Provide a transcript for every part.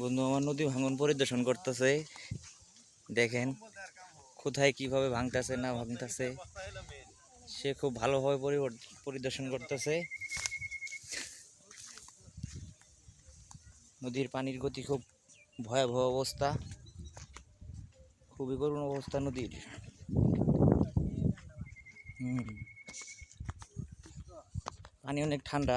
বন্ধু, আমার নদী ভাঙন পরিদর্শন করতেছে। দেখেন, কোথায় কীভাবে ভাঙতেছে, না ভাঙতেছে। সে খুব ভালোভাবে পরিদর্শন করতেছে। নদীর পানির গতি খুব ভয়াবহ অবস্থা। খুবই করুণ অবস্থা নদীর। পানি অনেক ঠান্ডা।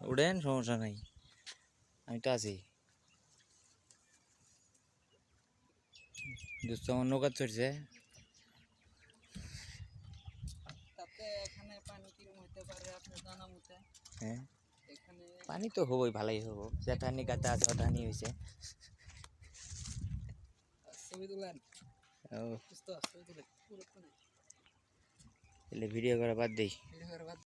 উঠেন সমস্যা নাই। আমি তো আছি। দোস্ত আমার নৌকা চড়ছে পানি তো হবই ভালোই হব। যেটানি গাতে আছে ওটানি হয়েছে ভিডিও করা বাদ দিই। ভিডিও করে বাদ